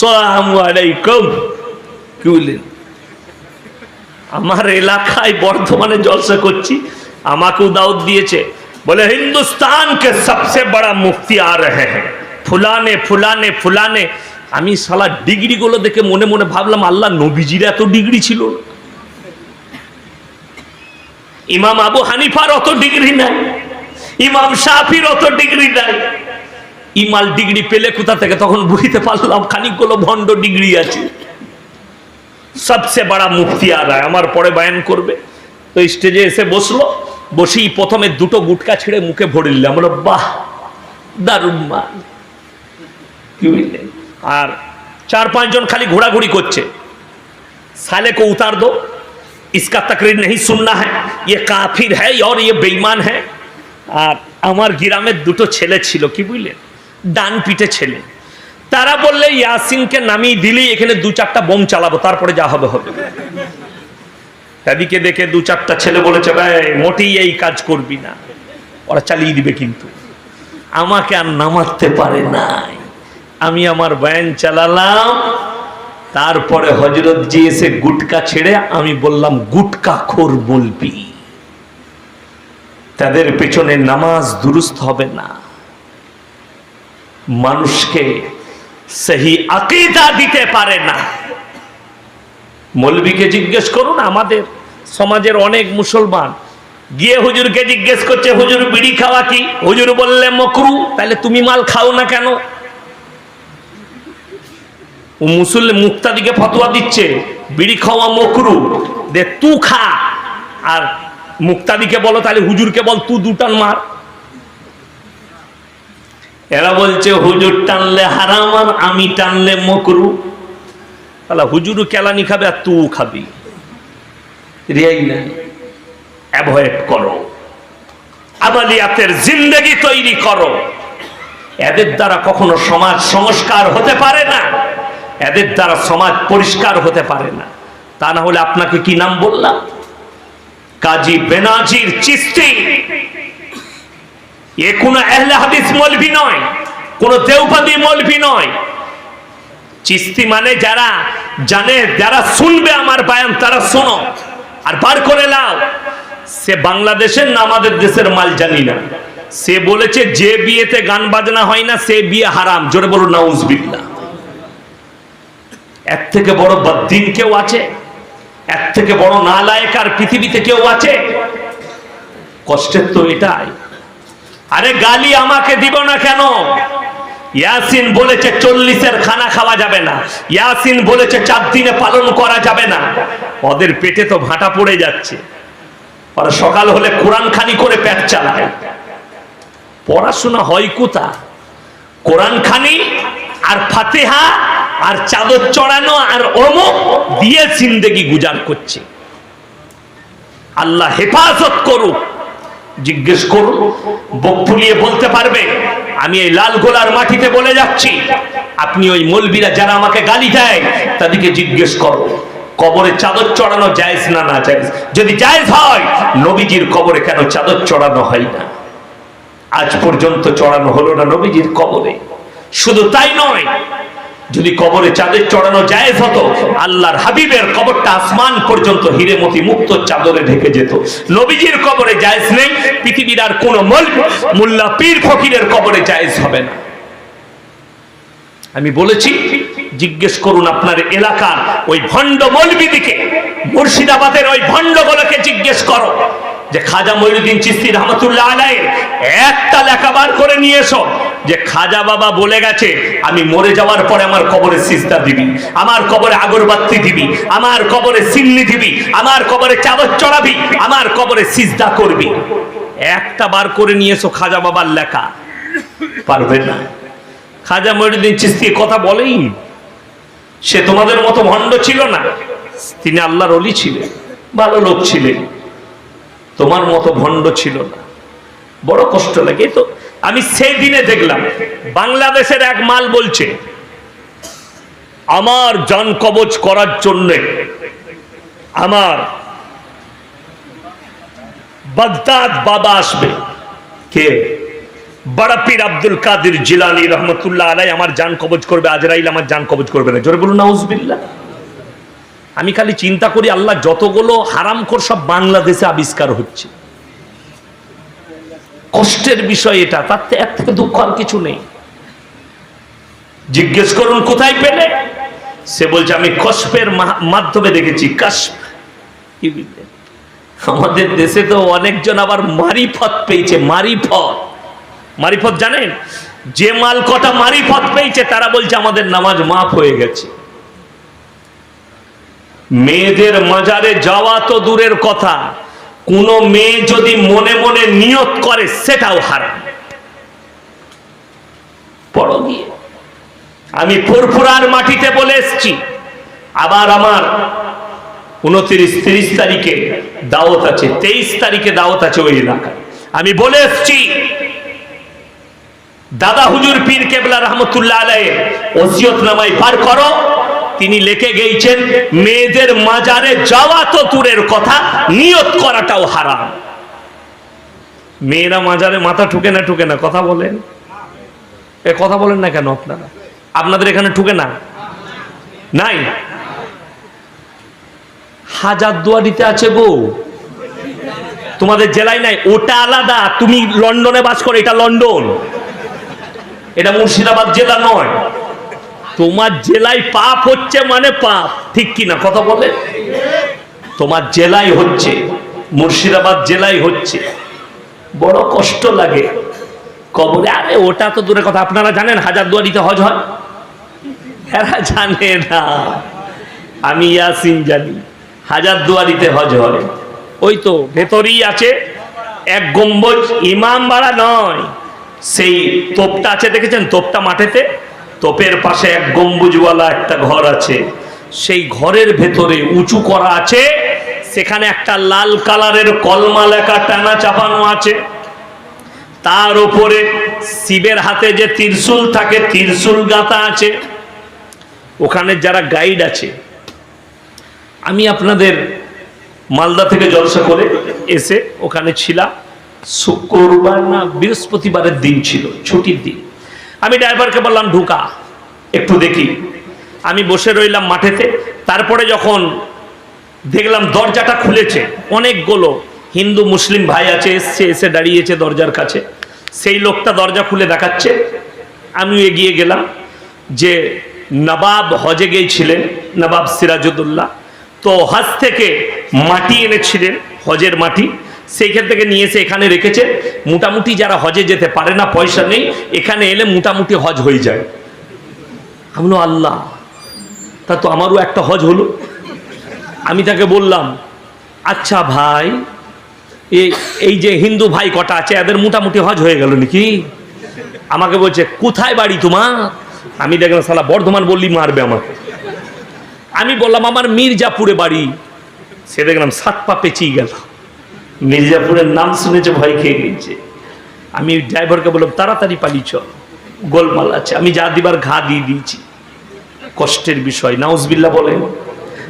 সালামু আলাইকুম। কি বললেন আমার এলাকায় বর্ধমানে জলসা করছি, আমাকেও দাওয়াত দিয়েছে। বলে হিন্দুস্তান কে সবসে বড়া মুফতি আ রহে হ্যাঁ ফুলানে ফুলানে ফুলানে। আমি সালা ডিগ্রিগুলো দেখে মনে মনে ভাবলাম, আল্লাহ, নবীজির এত ডিগ্রি ছিল। ইমাম আবু হানিফার অত ডিগ্রি নাই। ইমাম শাফির অত ডিগ্রি নাই। ইমাল ডিগ্রি পেলে কোথা থেকে তখন বুঝতে পারলাম খানিকগুলো ভণ্ড ডিগ্রি আছে সবচেয়ে বড় মুফতি আর রায় আমার পরে বায়ান করবে তো স্টেজে এসে বসলো বসেই প্রথমে দুটো গুটকা ছিঁড়ে মুখে ভরে নিলাম বলো বাহ দারুণ মাল কি বুঝলে আর চার পাঁচজন খালি ঘোরাঘুরি করছে साले को उतार दो इसका तकरीर नहीं सुनना है ये काफिर है और ये बेईमान है আর আমার গ্রামের দুটো ছেলে ছিল কি বুঝলেন ডান পিঠে ছেলে। তারা বললে, ইয়াসিনকে নামিয়ে দিলেই এখানে দু চারটা বোম চালাবো, তারপরে যা হবে হবে। এদিকে দেখে দু চারটা ছেলে বলেছে, ভাই, মোটেই এই কাজ করবি না। ওরা চালিয়ে দিবে কিন্তু। আমাকে আর নামাতে পারে নাই। আমি আমার ব্যান চালালাম, তারপরে হজরত জি এসে গুটকা ছেড়ে আমি বললাম, গুটকা খোর বলবি। তাদের পেছনে নামাজ দুরুস্ত হবে না। মানুষকে সেই আকিদা দিতে পারে না। মৌলবীকে জিজ্ঞেস করুন, আমাদের সমাজের অনেক মুসলমান গিয়ে হুজুরকে জিজ্ঞেস করছে, হুজুর, বিড়ি খাওয়া কি? হুজুর বললে মকরু। তাহলে তুমি মাল খাও না কেন? ও মুসল্লি মুক্তাদিকে ফতোয়া দিচ্ছে, বিড়ি খাওয়া মকরু। দে, তু খা। আর মুক্তাদিকে বলো, তাহলে হুজুরকে বল, তু দুটান মার। এরা বলছে হুজুর টানলে হারাম আর আমি টানলে মকরু। তাহলে হুজুরও কেলানি খাবে আর তুও খাবি। রিয়াই না অ্যাভয়েড করো। আমালিয়াতের জিন্দগি তৈরি করো। এদের দ্বারা কখনো সমাজ সংস্কার হতে পারে না। এদের দ্বারা সমাজ পরিষ্কার হতে পারে না। তা না হলে আপনাকে কি নাম বললাম? কাজী বেনাজির চিস্তি। এ কোনো হাদিস মলভি নয়, কোন দেওবাদী মলভি নয়। চিস্তি মানে যারা জানে, যারা শুনবে আমার বায়ান, তারা শোনো। আর বার করে লাও সে বাংলাদেশের না আমাদের দেশের মাল জানি না। সে বলেছে, যে বিয়েতে গান বাজনা হয় না, সে বিয়ে হারাম। জোরে বলুন, নাউজবিল্লাহ। এর থেকে বড় বদ্দিন কেউ আছে? এর থেকে বড় নালায়ক আর পৃথিবীতে কেউ আছে? কষ্টের তো এটাই। আরে গালি আমাকে দিব না কেন? ইয়াসিন বলেছে চল্লিশের খানা খাওয়া যাবে না। ইয়াসিন বলেছে চার দিনে পালন করা যাবে না। ওদের পেটে তো ভাটা পড়ে যাচ্ছে। ওরা সকাল হলে কোরআন খানি করে পেট চালায়। পড়াশোনা হয় কোথা? কোরআন খানি আর ফাতেহা আর চাদর চড়ানো আর অমুক দিয়ে জিন্দেগি গুজার করছে। আল্লাহ হেফাজত করুক। জিজ্ঞেস করুন, বুক ফুলিয়ে বলতে পারবে, আমি এই লাল গোলার মাটিতে বলে যাচ্ছি। আপনি ওই মলবিরা যারা আমাকে গালি দেয়, তাদেরকে জিজ্ঞেস করো, কবরে চাদর চড়ানো জায়েজ না না জায়েজ? যদি জায়েজ হয়, নবীজির কবরে কেন চাদর চড়ানো হয় না? আজ পর্যন্ত চড়ানো হলো না নবীজির কবরে। শুধু তাই নয় যদি কবরে চাঁদের চড়ানো জায়েজ হতো, আল্লাহর হাবিবের কবরটা আসমান পর্যন্ত হিরেমতি মুক্ত চাদরে ঢেকে যেত। নবীজির কবরে জায়েজ নেই, পৃথিবীর আর কোন মোল্লা পীর ফকিরের কবরে জায়েজ হবে না। আমি বলেছি, জিজ্ঞেস করুন আপনার এলাকার ওই ভণ্ড মৌলবিদিকে, মুর্শিদাবাদের ওই ভণ্ডগুলোকে জিজ্ঞেস করো, যে খাজা মঈনুদ্দিন চিস্তি রহমতুল্লাহ আলাইয়ের একটা লেখা বার করে নিয়ে এসো। যে খাজা বাবা বলে গেছে, আমি মরে যাওয়ার পরে আমার কবরে সিজদা দিবি, আমার কবরে আগরবাতি দিবি, আমার কবরে সিন্নি দিবি, আমার কবরে চাদর চড়াবি, আমার কবরে সিজদা করবি। একটা বার করে নিয়ে এসো খাজা বাবার লেখা। পারবে না। খাজা মঈনুদ্দিন চিস্তি কথা বলেই সে তোমাদের মতো ভণ্ড ছিল না। তিনি আল্লাহর অলি ছিলেন, ভালো লোক ছিলেন। তোমার মতো ভণ্ড ছিল না। বড় কষ্ট লাগে তো। আমি সেই দিনে দেখলাম, বাংলাদেশের এক মাল বলছে, আমার জান কবচ করার জন্য আমার বাগদাদ বাবা আসবে। কে? বড়পীর আব্দুল কাদের জিলানি রহমতুল্লাহ আলাই আমার জান কবজ করবে, আজরাইল আমার জান কবজ করবে না। জোরে বলুন, নাউজবিল্লাহ। আমি খালি চিন্তা করি, আল্লাহ যতগুলো হারামখোর সব বাংলাদেশে আবিষ্কার হচ্ছে। কষ্টের বিষয় এটা, তার এর থেকে দুঃখ আর কিছু নেই। জিজ্ঞেস করুন, কোথায় পেলে? সে বলছে, আমি কষ্পের মাধ্যমে দেখেছি আমাদের দেশে তো অনেকজন আবার মারিফত পেয়েছে, মারিফত। মারিফত জানেন? যে মাল কটা মারিফত পেয়েছে, তারা বলছে, আমাদের নামাজ মাফ হয়ে গেছে। মেয়েদের মাজারে যাওয়া তো দূরের কথা। কোন মেয়ে যদি মনে মনে নিয়ত করে, সেটাও হারাম। পড়ো গিয়ে। আমি ফুরফুরার মাটিতে বলে এসছি, আবার আমার উনত্রিশ, তিরিশ তারিখে দাওয়াত আছে, তেইশ তারিখে দাওয়াত আছে ওই এলাকায়। আমি বলে এসছি, দাদা হুজুর পীর কেবলা রহমতুল্লাহ আলাইয়ের ওসিয়ত নামাই পার করো তিনি লেখে গেছেন মেয়েদের মাজারে যাওয়া তো দূরের কথা, নিয়ত করাটাও হারাম। মেয়েরা মাজারে মাথা ঠুকে না ঠুকে না, কথা বলেন। এ কথা বলেন না কেন আপনারা? আপনাদের এখানে ঠুকে না? নাই? হাজার দুয়ারিতে আছে গো। তোমাদের জেলায় নাই? ওটা আলাদা। তুমি লন্ডনে বাস করো, এটা লন্ডন। এটা মুর্শিদাবাদ জেলা নয়। তোমার জেলায় পাপ হচ্ছে মানে পাপ। ঠিক কি না কথা বলে? তোমার জেলায় হচ্ছে, মুর্শিদাবাদ জেলায় হচ্ছে। বড় কষ্ট লাগে। কবরে, আরে ওটা তো দূরে কথা, আপনারা জানেন হাজার দুয়ারিতে হজ হয়? এরা জানে না। আমি ইয়াসিন জানি হাজার দুয়ারিতে হজ হয়। ওই তো ভেতরেই আছে এক গম্বুজ, ইমাম বাড়া নয়। সেই তোপটা আছে, দেখেছেন? তোপটা মাঠেতে। তোপের পাশে এক গম্বুজওয়ালা একটা ঘর আছে। সেই ঘরের ভেতরে উঁচু করা আছে। সেখানে একটা লাল কালারের কলমা লেখা টানা চাপানো আছে। তার উপরে শিবের হাতে যে ত্রিশূল থাকে, ত্রিশূল গাঁথা আছে। ওখানে যারা গাইড আছে। আমি আপনাদের মালদা থেকে জলসা করে এসে ওখানে ছিলাম। শুক্রবার না বৃহস্পতিবারের দিন ছিল, ছুটির দিন। আমি ড্রাইভারকে বললাম, ঢুকা, একটু দেখি। আমি বসে রইলাম মাঠেতে। তারপরে যখন দেখলাম দরজাটা খুলেছে, অনেকগুলো হিন্দু মুসলিম ভাই আছে, এসছে, এসে দাঁড়িয়েছে দরজার কাছে। সেই লোকটা দরজা খুলে দেখাচ্ছে। আমিও এগিয়ে গেলাম যে নবাব হজে গিয়েছিলেন, নবাব সিরাজুদ্দৌল্লাহ তো হজ থেকে মাটি এনেছিলেন, হজের মাটি। সেইখান থেকে নিয়ে এসে এখানে রেখেছে। মোটামুটি যারা হজে যেতে পারে না, পয়সা নেই, এখানে এলে মোটামুটি হজ হয়ে যায়। আমি আল্লাহ, তা তো আমারও একটা হজ হলো। আমি তাকে বললাম আচ্ছা ভাই এই যে হিন্দু ভাই কটা আছে, এদের মোটামুটি হজ হয়ে গেল নাকি? আমাকে বলছে, কোথায় বাড়ি তোমার? আমি দেখলাম সালা বর্ধমান বললি মারবে আমাকে। আমি বললাম, আমার মির্জাপুরে বাড়ি। সে দেখলাম, সাত পা পেঁচিয়ে গেল। মির্জাপুরের নাম শুনেছে ভয় খেয়ে গেছে আমি ড্রাইভারকে বললাম, তাড়াতাড়ি পালি চল, গোলমাল আছে, আমি যা দিবার ঘা দিয়ে দিয়েছি। কষ্টের বিষয় নাউজবিল্লা বলেন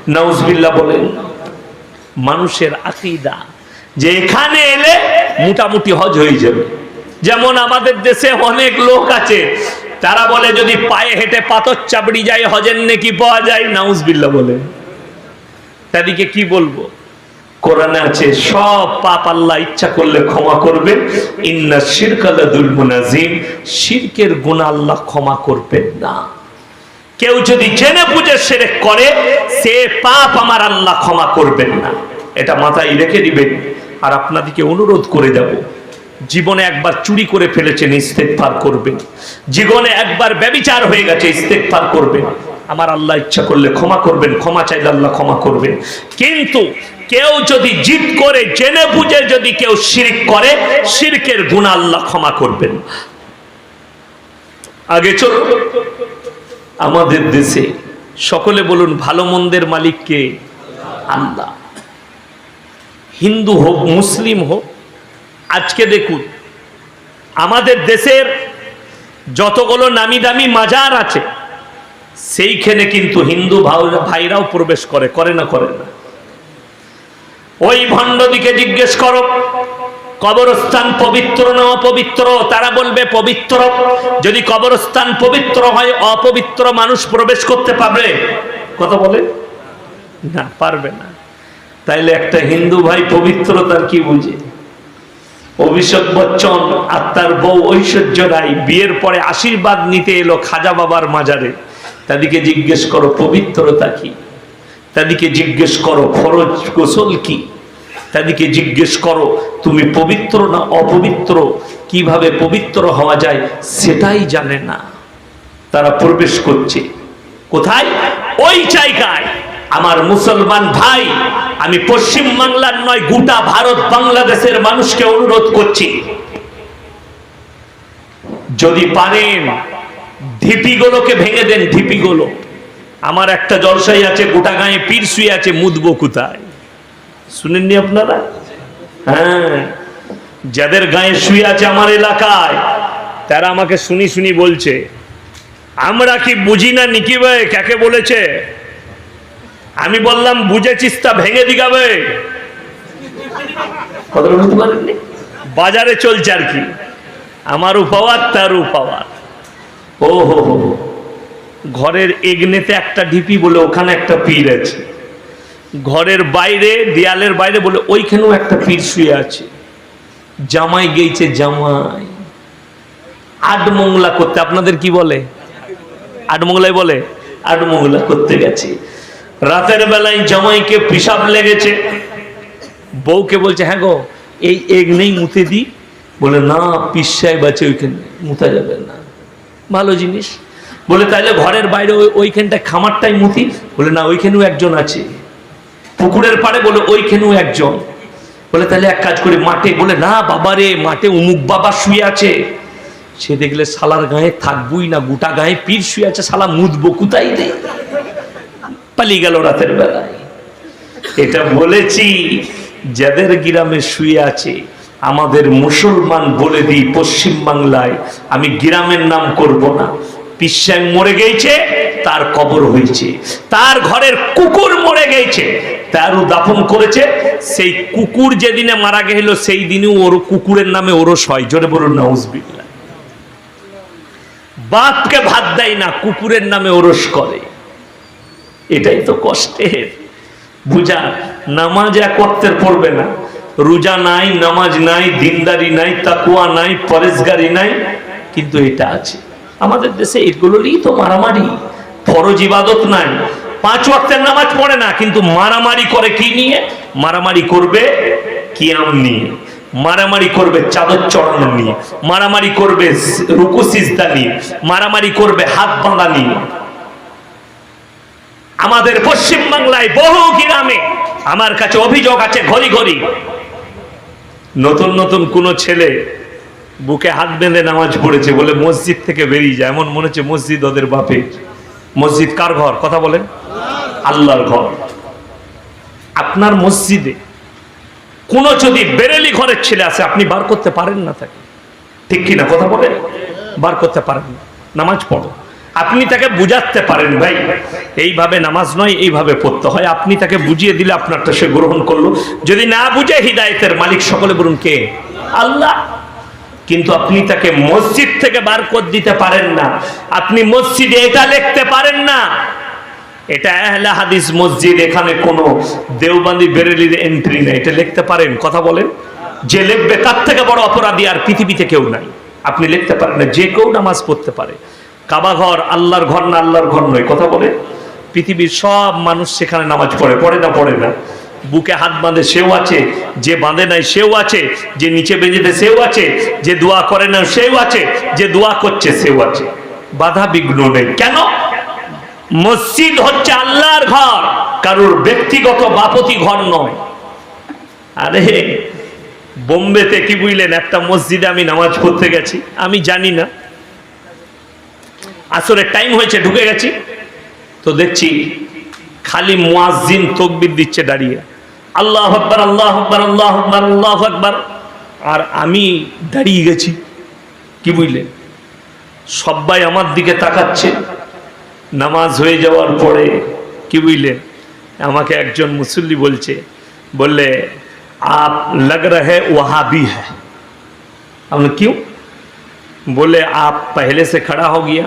নাউজবিল্লা বলেন, মানুষের আকিদা, যে এখানে এলে মোটামুটি হজ হয়ে যাবে। যেমন আমাদের দেশে অনেক লোক আছে, তারা বলে, যদি পায়ে হেঁটে পাথর চাপড়ি যায়, হজের নেকি পাওয়া যায়। নাউজবিল্লা বলে তাদেরকে কি বলব? কোরআনে আছে, সব পাপ আল্লাহ ইচ্ছা করলে ক্ষমা করবে। ইন্না শিরকালাদুল মুনাজিম শিরকের গুনাহ আল্লাহ ক্ষমা করবেন না। কেউ যদি জেনে বুঝে সেরেক করে, সে পাপ আমার আল্লাহ ক্ষমা করবেন না। এটা মাথায় রেখে দিবেন। আর আপনাদেরকে অনুরোধ করে যাব জীবনে একবার চুরি করে ফেলেছেন, ইস্তেকফার করবেন। জীবনে একবার ব্যবিচার হয়ে গেছে, ইস্তেকফার করবেন। আমার আল্লাহ ইচ্ছা করলে ক্ষমা করবেন, ক্ষমা চাইলে আল্লাহ ক্ষমা করবেন। কিন্তু কেউ যদি জিদ করে, জেনে বুঝে যদি কেউ শিরিক করে, শিরকের গুণা আল্লাহ ক্ষমা করবেন। আগে চলো। আমাদের দেশে সকলে বলুন, ভালো মন্দের মালিক কে? আল্লাহ। হিন্দু হোক, মুসলিম হোক, আজকে দেখুন, আমাদের দেশের যতগুলো নামি দামি মাজার আছে, সেইখানে কিন্তু হিন্দু ভাইরাও প্রবেশ করে করে না করে না। ওই ভণ্ডদিকে জিজ্ঞেস করো। কবরস্থান পবিত্র না অপবিত্র? তারা বলবে, পবিত্র। যদি কবরস্থান পবিত্র হয়, অপবিত্র মানুষ প্রবেশ করতে পারবে। কথা বলে? না, পারবে না। তাইলে একটা হিন্দু ভাই পবিত্রতার কি বুঝে? অভিষেক বচ্চন আর তার বউ ঐশ্বর্য রায় বিয়ের পরে আশীর্বাদ নিতে এলো খাজা বাবার মাজারে। তাদেরকে জিজ্ঞেস করো, পবিত্রতা কি? তাদেরকে জিজ্ঞেস করো, ফরজ গোসল কি? তাদেরকে জিজ্ঞেস করো, তুমি পবিত্র না অপবিত্র? কীভাবে পবিত্র হওয়া যায় সেটাই জানে না। তারা প্রবেশ করছে। কোথায়? ওই জায়গায়। আমার মুসলমান ভাই, আমি পশ্চিম বাংলার নয়, গোটা ভারত বাংলাদেশের মানুষকে অনুরোধ করছি। যদি পারেন, ঢিপিগুলোকে ভেঙে দেন, ঢিপিগুলো। আমার একটা জলসাই আছে, গোটা গায়ে পীর শুয়ে আছে, মুদবো কোথায়? শুনেননি আপনারা? হ্যাঁ। যাদের গায়ে শুয়ে আছে আমার এলাকায়, তারা আমাকে শুনি শুনি বলছে, আমরা কি বুঝি না নিকি ভাই কাকে বলেছে? আমি বললাম, বুঝেছিস তা ভেঙে দিগাবে বাজারে চলছে আর কি। আমার উপাওয়ার তার উপাওয়ার ও হো হো। ঘরের এগনেতে একটা ঢিপি বলে ওখানে একটা পীর আছে। ঘরের বাইরে, দেয়ালের বাইরে বলে ওইখানেও একটা পীর শুয়ে আছে। জামাই গেইছে, জামাই আটমংলা করতে আপনাদের কি বলে? আটমংলাই বলে? আটমংলা করতে গেছে। রাতের বেলায় জামাইকে পিসাব লেগেছে। বউকে বলছে হ্যাঁ গো, এই এগ নেই, মুতে দি। বলে, না পিসাই বাঁচে ওইখানে, মুতা যাবে না। ভালো জিনিস। বলে, তাইলে ঘরের বাইরে ওই- ওইখানটায় খামারটাই মুতি। বলে, না, ওইখানেও একজন আছে। পুকুরের পাড়ে বলে, ওইখানেও একজন। বলে তাহলে এক কাজ করি, মাঠে। বলে, না বাবারে, মাঠে উমুক বাবা শুয়ে আছে। সে দেখলে, শালার গায়ে থাকবই না, গোটা গায়ে পীর শুয়ে আছে, শালা মুদবো কোথায় রে? পালিয়ে গেল রাতের বেলায়। এটা বলেছি, যাদের গ্রামে শুয়ে আছে, আমাদের মুসলমান বলে দিই পশ্চিম বাংলায় আমি গ্রামের নাম করব না। পিসাই মরে গেছে তার কবর হয়েছে তার ঘরের কুকুর মরে গেছে তারও দাফন করেছে। সেই কুকুর যেদিনে মারা গেল সেই দিনও ওর কুকুরের নামে ওরস হয়। জোরে বলুন নাউজবিল্লা বাপকে ভাত দেয় না, কুকুরের নামে ওরস করে। এটাই তো কষ্টের। বুঝা, নামাজ এক অর্থের পড়বে না। রোজা নাই, নামাজ নাই, দিনদারি নাই তাকুয়া নাই, পরেশগারি নাই, কিন্তু এটা আছে। আমাদের দেশে এগুলোরই তো মারামারি। ফরজ ইবাদত নাই। পাঁচ ওয়াক্তের নামাজ পড়ে না, কিন্তু মারামারি করে কি নিয়ে? মারামারি করবে কিয়াম নিয়ে। মারামারি করবে চাদর চড়ানো নিয়ে। মারামারি করবে রুকু সিজদা নিয়ে। মারামারি করবে হাত বাঁধা নিয়ে। আমাদের পশ্চিম বাংলায় বহু গ্রামে আমার কাছে অভিযোগ আছে ঘড়ি ঘড়ি। নতুন নতুন কোন ছেলে বুকে হাত বেঁধে নামাজ পড়েছে বলে মসজিদ থেকে বেরিয়ে যায়। এমন মনে হচ্ছে মসজিদ ওদের বাপে মসজিদ কার ঘর? কথা বলেন। আল্লাহর ঘর। আপনার মসজিদে কোন যদি বেরেলি ঘরের ছেলে আছে, আপনি বার করতে পারেন না তাকে। ঠিক কিনা কথা বলেন? বার করতে পারেন না। নামাজ পড়ো। আপনি তাকে বুঝাতে পারেন, ভাই। এইভাবে নামাজ নয়, এইভাবে পড়তে হয়। আপনি তাকে বুঝিয়ে দিলে আপনারটা সে গ্রহণ করল। যদি না বুঝে, হৃদায়তের মালিক সকলে বলুন কে? আল্লাহ। কিন্তু আপনি তাকে মসজিদ থেকে বার করে দিতে পারেন না। আপনি মসজিদে এটা লিখতে পারেন না। এটা আহলে হাদিস মসজিদ, এখানে কোনো দেওবান্দি বেরেলির এন্ট্রি নেই। এটা লিখতে পারেন, কথা বলেন। যে লিখবে তার থেকে বড় অপরাধী আর পৃথিবীতে কেউ নাই। আপনি লিখতে পারেন না, যে কেউ নামাজ পড়তে পারে। কাবা ঘর আল্লাহর ঘর না, আল্লাহর ঘর নয়, কথা বলে পৃথিবীর সব মানুষ সেখানে নামাজ পড়ে পড়ে না পড়ে না। বুকে হাত বাঁধে, সেও আছে। যে বাঁধে নাই, সেও আছে। যে নিচে বেঁধে সেও আছে। যে দোয়া করে না সেও আছে। যে দোয়া করছে, সেও আছে। বাধা বিঘ্ন নেই। কেন? মসজিদ হচ্ছে আল্লাহর ঘর। কারোর ব্যক্তিগত বাপতি ঘর নয়। আরে, বোম্বেতে কি বুঝলেন? একটা মসজিদে আমি নামাজ পড়তে গেছি। আমি জানি না। আসলে টাইম হয়েছে, ঢুকে গেছি। তো দেখছি খালি মুয়াজ্জিন তকবির দিচ্ছে দাঁড়িয়ে। আল্লাহ আকবার আল্লাহ আকবার আল্লাহ আকবার আল্লাহ আকবার আর আমি দাঁড়িয়ে গেছি কি বুঝলেন সবাই আমার দিকে তাকাচ্ছে নামাজ হয়ে যাওয়ার পরে কি বুঝলেন আমাকে একজন মুসল্লি বলছে বললে आप लग रहे वहाबी है हमने क्यों बोले आप पहले से खड़ा हो गया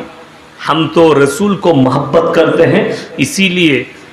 हम तो रसूल को मोहब्बत करते हैं इसीलिए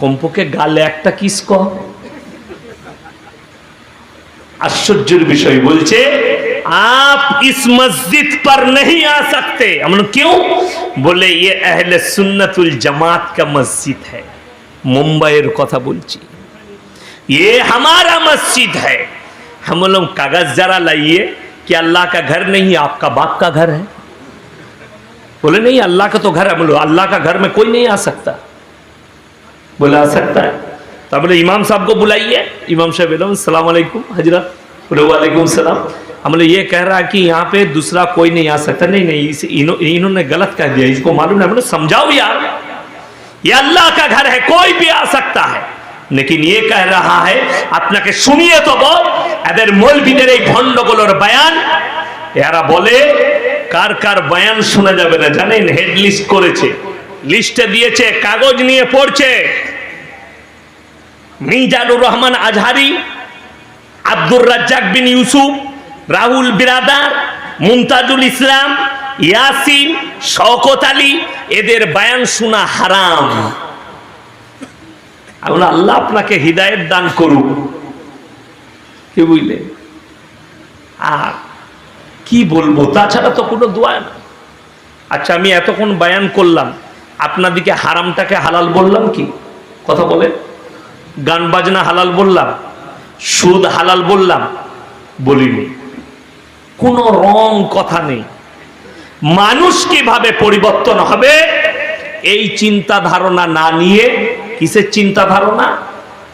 কমপক্ষে গালে একটা কিস কর आश्चर्य विषय बोलचे आप इस मस्जिद पर नहीं आ सकते हमने क्यों बोले ये अहले सुन्नतुल जमात का मस्जिद है मुंबईर কথা বলছি ये हमारा मस्जिद है हम लोग कागज जरा लाइए कि अल्लाह का घर नहीं आपका बाप का घर है बोले नहीं अल्लाह का तो घर है बोलो अल्लाह का घर में कोई नहीं आ सकता बोला आ सकता है तब बोले इमाम साहब को बुलाइए इमाम साहब बोले सलाम अलैकुम हजरत बोले वालेकुम सलाम हम बोले ये कह रहा है कि यहाँ पे दूसरा कोई नहीं आ सकता नहीं नहीं इस, इन्हों, इन्होंने गलत कह दिया इसको मालूम नहीं बोले समझाओ यार ये अल्लाह का घर है कोई भी आ सकता है लेकिन ये कह रहा है আপনাকে শুনিয়ে তো বল এদের মৌলবিদের এই ভণ্ডগুলোর বয়ান এরা বলে কার কার বয়ান শোনা যাবে না জানেন হেড লিস্ট করেছে লিস্টে দিয়েছে, কাগজ নিয়ে পড়ছে। মিজানুর রহমান আজহারি, আব্দুর রাজ্জাক বিন ইউসুফ, রাহুল বিরাদার, মুমতাজুল ইসলাম, ইয়াসিন, শওকত আলী, এদের বায়ান শোনা হারাম। আমরা আল্লাহ আপনাকে হৃদায়ত দান করুক। কি বুঝলে? আর কি বলব? তাছাড়া তো কোনো দোয়া না। আচ্ছা আমি এতক্ষণ বায়ান করলাম। আপনাদিকে হারামটাকে হালাল বললাম কি? কথা বলে। গান বাজনা হালাল বললাম, সুদ হালাল বললাম, বলিনি। কোনো রং কথা নেই। মানুষ কীভাবে পরিবর্তন হবে, এই চিন্তা ধারণা না নিয়ে কিসের চিন্তা ধারণা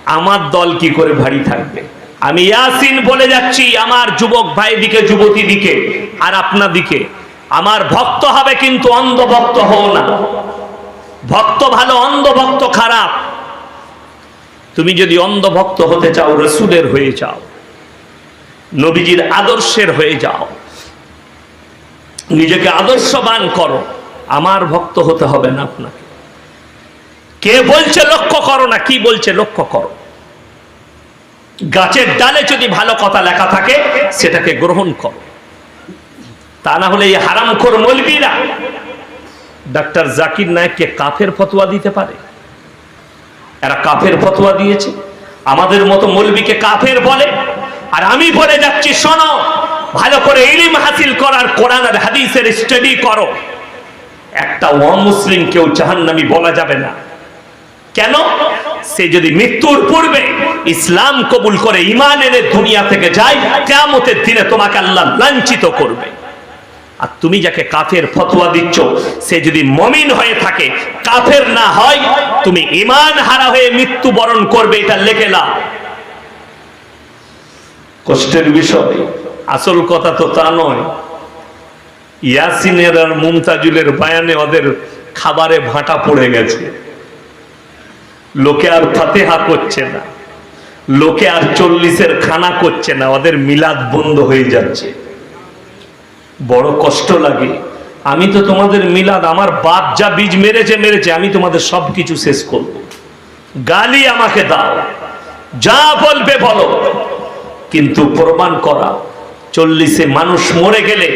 আমার দল কি করে ভারী থাকবে? আমি ইয়াসিন বলে যাচ্ছি, আমার যুবক ভাই দিকে, যুবতী দিকে, আর আপনার দিকে। আমার ভক্ত হবে কিন্তু অন্ধ ভক্ত হও না। ভক্ত ভালো অন্ধ ভক্ত খারাপ। তুমি যদি অন্ধভক্ত হতে চাও, রসুলের হয়ে যাও, নবীজির আদর্শের হয়ে যাও, নিজেকে আদর্শবান করো, আমার ভক্ত হতে হবে না আপনাকে। কে বলছে লক্ষ্য করো না, কি বলছে লক্ষ্য করো। গাছের ডালে যদি ভালো কথা লেখা থাকে, সেটাকে গ্রহণ করো। তা না হলে এই হারামখোর মলবিরা ডাক্তার জাকির নায়ককে কাফের ফতোয়া দিতে পারে? এরা কাফের ফতোয়া দিয়েছে। আমাদের মতো মৌলবীকে কাফের বলে। আর আমি বলে যাচ্ছি, শোনো, ভালো করে ইলিম হাসিল করার কোরআন আর হাদিসের স্টাডি করো। একটা অমুসলিম কেউ জাহান্নামী বলা যাবে না। কেন? সে যদি মৃত্যুর পূর্বে ইসলাম কবুল করে ইমান এনে দুনিয়া থেকে যায়, কেয়ামতের দিনে তোমাকে আল্লাহ লাঞ্ছিত করবে। আর তুমি যাকে কাফের ফতোয়া দিচ্ছ সে যদি মমিন হয়ে থাকে কাফের না হয় তুমি ইমান হারা হয়ে মৃত্যুবরণ করবে এটা লেখে না। কষ্টের বিষয়। আসল কথা তো তা নয়। ইয়াসিনের আর মুমতাজুলের বায়ানে ওদের খাবারে ভাটা পড়ে গেছে। লোকে আর ফাতেহা করছে না। লোকে আর চল্লিশের খানা করছে না ওদের মিলাদ বন্ধ হয়ে যাচ্ছে। বড় কষ্ট লাগে। আমি তো তোমাদের মিলাদ, আমার বাপ যা বীজ মেরেছে মেরেছে, আমি তোমাদের সব কিছু শেষ করব। গালি আমাকে দাও, যা বলবে বলো। কিন্তু প্রমাণ করা, চল্লিশে মানুষ মরে গেলে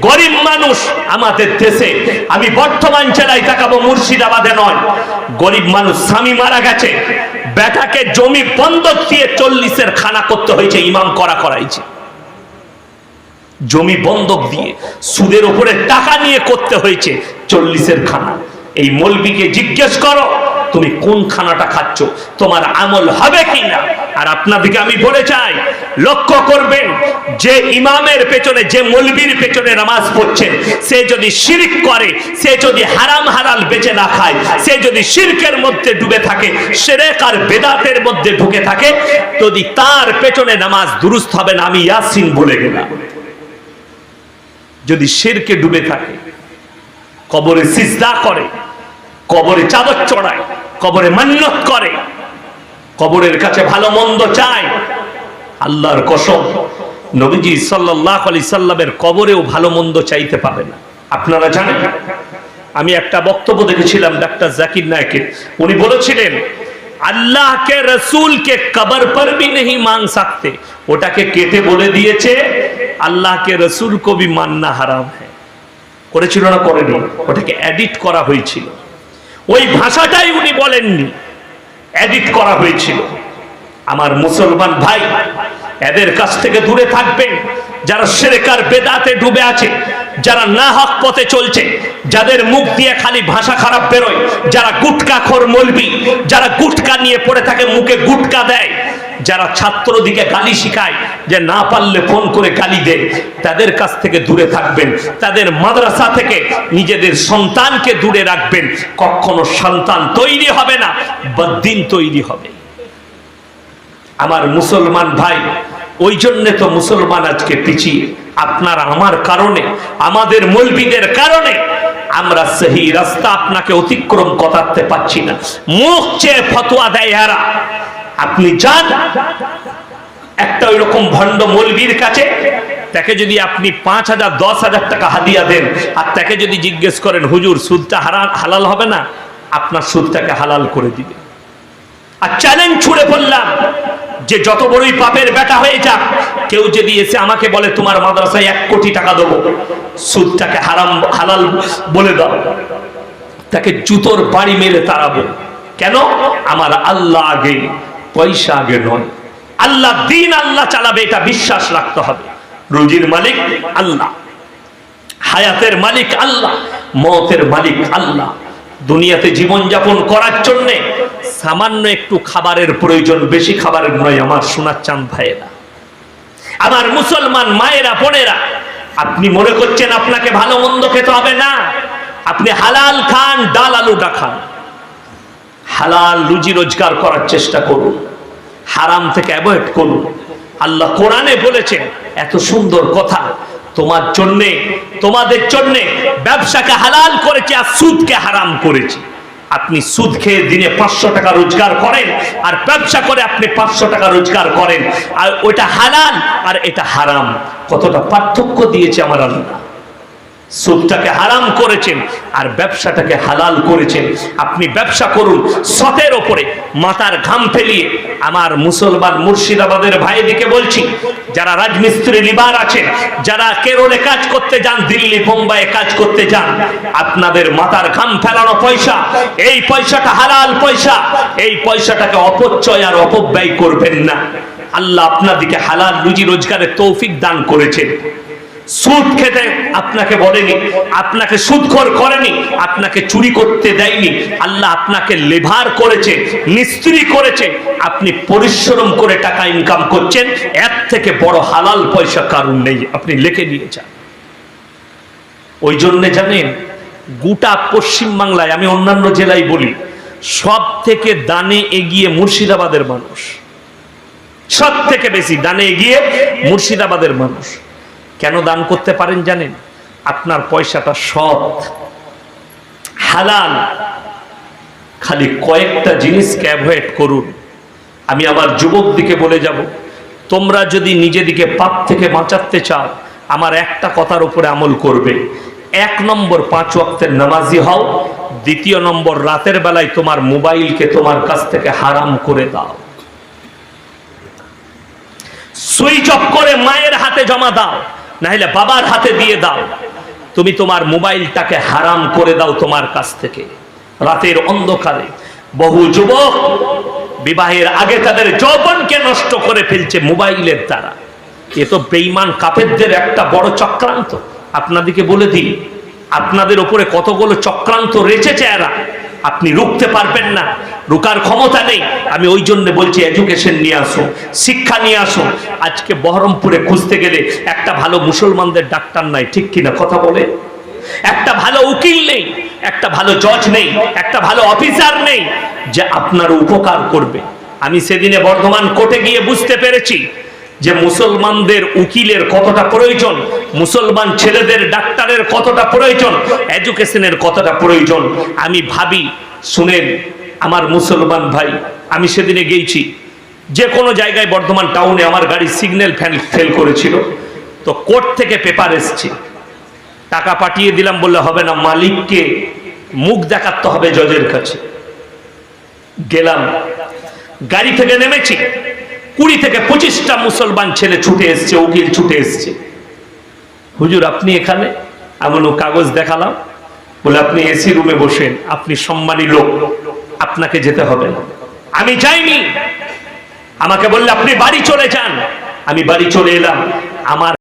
গরিব মানুষ আমাদের দেশে, আমি বর্তমান জেলায় তাকাবো, মুর্শিদাবাদে নয়। গরিব মানুষ স্বামী মারা গেছে, বেটাকে জমি বন্ধক দিয়ে চল্লিশের খানা করতে হয়েছে, ইমাম করা করাইছে। জমি বন্ধক দিয়ে সুদের উপরে টাকা নিয়ে করতে হয়েছে চল্লিশের খানা। এই মলবিকে জিজ্ঞেস করো, তুমি কোন খানাটা খাচ্ছ, তোমার আমল হবে কি না আর আপনাদেরকে আমি বলে চাই, লক্ষ্য করবেন, যে ইমামের পেছনে, যে মলবির পেছনে নামাজ পড়ছেন সে যদি শিরিক করে, সে যদি হারাম হালাল বেঁচে না খায়, সে যদি শিরকের মধ্যে ডুবে থাকে, সেরেক আর বেদাতের মধ্যে ঢুকে থাকে, যদি তার পেছনে নামাজ দুরুস্ত হবে না, আমি ইয়াসিন বলে গেলাম। যদি শেরকে ডুবে থাকে, কবরে সিজদা করে, কবরে চাদর চড়ায়, কবরে মান্যত করে, কবরের কাছে ভালো মন্দ চায়, আল্লাহর কসম, নবীজি সাল্লাহ আলি সাল্লামের কবরেও ভালো মন্দ চাইতে পাবে না। আপনারা জানেন, আমি একটা বক্তব্য দেখেছিলাম ডাক্তার জাকির নায়কের, উনি বলেছিলেন আল্লাহ কে রসুল কে কবর পর ভি মান সকতে ওটাকে কেটে বলে দিয়েছে, আল্লাহ কে রসুল কো ভি মাননা হারাম হ্যাঁ করেছিল না করেনি? ওটাকে এডিট করা হয়েছিল। ওই ভাষাটাই উনি বলেননি এডিট করা হয়েছিল। আমার মুসলমান ভাই, এদের কাছ থেকে দূরে থাকবেন। যারা সেরেকার বেদাতে ডুবে আছে, যারা না হক পথে চলছে, যাদের মুখ দিয়ে খালি ভাষা খারাপ বেরোয়, যারা গুটকা খোর মলবি, যারা গুটকা নিয়ে পড়ে থাকে, মুখে গুটকা দেয়, যারা ছাত্রদিকে গালি শিখায়, যে না পারলে ফোন করে গালি দেয় তাদের কাছ থেকে দূরে থাকবেন, তাদের মাদ্রাসা থেকে নিজেদের সন্তানকে দূরে রাখবেন, কখনো সন্তান তৈরি হবে না বদিন তৈরি হবে। আমার মুসলমান ভাই ওই জন্য তো মুসলমান আজকে পিছিয়ে। আপনার আমার কারণে, আমাদের মলবিদের কারণে আমরা সেই রাস্তা আপনাকে অতিক্রম করাতে পাচ্ছি না। মুখ চেয়ে ফতোয়া দেয় এরা। আপনি যান। একটা ওই রকম ভণ্ড মলবির কাছে, তাকে যদি আপনি পাঁচ হাজার, দশ হাজার টাকা হাদিয়া দেন, আর তাকে যদি জিজ্ঞেস করেন, হুজুর, সুদটা হালাল হবে না? আপনার সুদটাকে হালাল করে দিবে। আর চ্যালেঞ্জ ছুড়ে পড়লাম যে যত বড়ই পাপের বেটা হয়ে যাক, কেউ যদি এসে আমাকে বলে, তোমার মাদ্রাসায় এক কোটি টাকা দেবো, সুদটাকে হারাম, হালাল বলে দাও। তাকে জুতোর বাড়ি মেরে তাড়াবো। কেন? আমার আল্লাহ আগে, পয়সা আগে নয়। আল্লাহ দিন আল্লাহ চালাবে, এটা বিশ্বাস রাখতে হবে। রুজির মালিক আল্লাহ, হায়াতের মালিক আল্লাহ, মতের মালিক আল্লাহ। দুনিয়াতে জীবন যাপন করার জন্যে সামান্য একটু খাবারের প্রয়োজন, বেশি খাবারের নয়, আমার সোনার চাঁদ ভাইয়েরা। আমার মুসলমান মায়েরা, বোনেরা, আপনি মনে করছেন আপনাকে ভালো মন্দ খেতে হবে? না। আপনি হালাল খান, ডাল আলুটা খান। হালাল রুজি রোজগার করার চেষ্টা করুন। হারাম থেকে অ্যাভয়েড করুন। আল্লাহ কোরআনে বলেছেন, এত সুন্দর কথা, তোমার জন্যে, তোমাদের জন্যে ব্যবসাকে হালাল করেছে আর সুদকে হারাম করেছি। আপনি সুদ খেয়ে দিনে পাঁচশো টাকা রোজগার করেন, আর ব্যবসা করে আপনি পাঁচশো টাকা রোজগার করেন। আর ওইটা হালাল আর এটা হারাম। কতটা পার্থক্য দিয়েছে আমার আল্লাহ। সুদটাকে হারাম করেছেন আর ব্যবসাটাকে হালাল করেছেন। আপনি ব্যবসা করুন, সতের ওপরে মাথার ঘাম ফেলিয়ে। আমার মুসলমান মুর্শিদাবাদের ভাইদিকে বলছি, যারা রাজমিস্ত্রি লিবার আছেন, যারা কেরলে কাজ করতে যান, দিল্লি, বোম্বাইয়ে কাজ করতে যান, আপনাদের মাথার ঘাম ফেলানো পয়সা, এই পয়সাটা হালাল পয়সা, এই পয়সাটাকে অপচয় আর অপব্যয় করবেন না। আল্লাহ আপনাদিকে হালাল রুজি রোজগারের তৌফিক দান করেছেন। সুদ খেতে আপনাকে বলেনি, আপনাকে সুদখোর করেনি, আপনাকে চুরি করতে দেয়নি। আল্লাহ আপনাকে লেভার করেছে, মিস্ত্রি করেছে, আপনি পরিশ্রম করে টাকা ইনকাম করছেন, এর থেকে বড় হালাল পয়সা কারণ নেই, আপনি লিখে নিয়েছেন ওই জন্য জানেন, গোটা পশ্চিম বাংলায়, আমি অন্যান্য জেলায় বলি সব থেকে দানে এগিয়ে মুর্শিদাবাদের মানুষ। সব থেকে বেশি দানে এগিয়ে মুর্শিদাবাদের মানুষ। কেন দান করতে পারেন জানেন? আপনার পয়সাটা সৎ। হালাল। খালি কয়েকটা জিনিসকে অ্যাভয়েড করুন। আমি আমার যুবক দিকে বলে যাব। তোমরা যদি নিজেদিকে পাপ থেকে বাঁচাতে চাও, আমার একটা কথার উপরে আমল করবে। এক নম্বর পাঁচ ওয়াক্তের নামাজি হও। দ্বিতীয় নম্বর রাতের বেলায় তোমার মোবাইলকে তোমার কাছ থেকে হারাম করে দাও। সুইচ অফ করে মায়ের হাতে জমা দাও। নাহলে বাবার হাতে দিয়ে দাও। তুমি তোমার মোবাইলটাকে হারাম করে দাও তোমার কাছ থেকে। রাতের অন্ধকারে বহু যুবক বিবাহের আগে তাদের যৌবনকে নষ্ট করে ফেলছে মোবাইলের দ্বারা। এ তো বেইমান কাপেরদের একটা বড় চক্রান্ত। আপনাদেরকে বলে দিই, আপনাদের ওপরে কতগুলো চক্রান্ত রেচেছে এরা? আপনি রুখতে পারবেন না। রুকার ক্ষমতা নেই। আমি ওই জন্য বলছি এডুকেশন নিয়ে আসুন শিক্ষা নিয়ে আসুন আজকে বহরমপুরে খুঁজতে গেলে একটা ভালো মুসলমানদের ডাক্তার নাই, ঠিক কিনা কথা বলে? একটা ভালো উকিল নেই, একটা ভালো জজ নেই, একটা ভালো অফিসার নেই, যে আপনার উপকার করবে। আমি সেদিনে বর্ধমান কোর্টে গিয়ে বুঝতে পেরেছি যে মুসলমানদের উকিলের কতটা প্রয়োজন, মুসলমান ছেলেদের ডাক্তারের কতটা প্রয়োজন, এডুকেশনের কতটা প্রয়োজন, আমি ভাবি, শুনেন, আমার মুসলমান ভাই, আমি সেদিনে গেছি যে কোনো জায়গায় বর্ধমান টাউনে আমার গাড়ি সিগন্যাল ফ্যান ফেল করেছিল, তো কোর্ট থেকে পেপার এসছে, টাকা পাঠিয়ে দিলাম, বললে হবে না, মালিককে মুখ দেখাতে হবে জজের কাছে, গেলাম, গাড়ি থেকে নেমেছি কুড়ি থেকে পঁচিশটা মুসলমান ছেলে ছুটে এসছে, উকিল ছুটে এসছে। হুজুর, আপনি এখানে? এমন কাগজ দেখালাম। বলে, আপনি এসি রুমে বসেন, আপনি সম্মানী লোক, আপনাকে যেতে হবে আমি যাইনি। আমাকে বললে, আপনি বাড়ি চলে যান। আমি বাড়ি চলে এলাম। আমার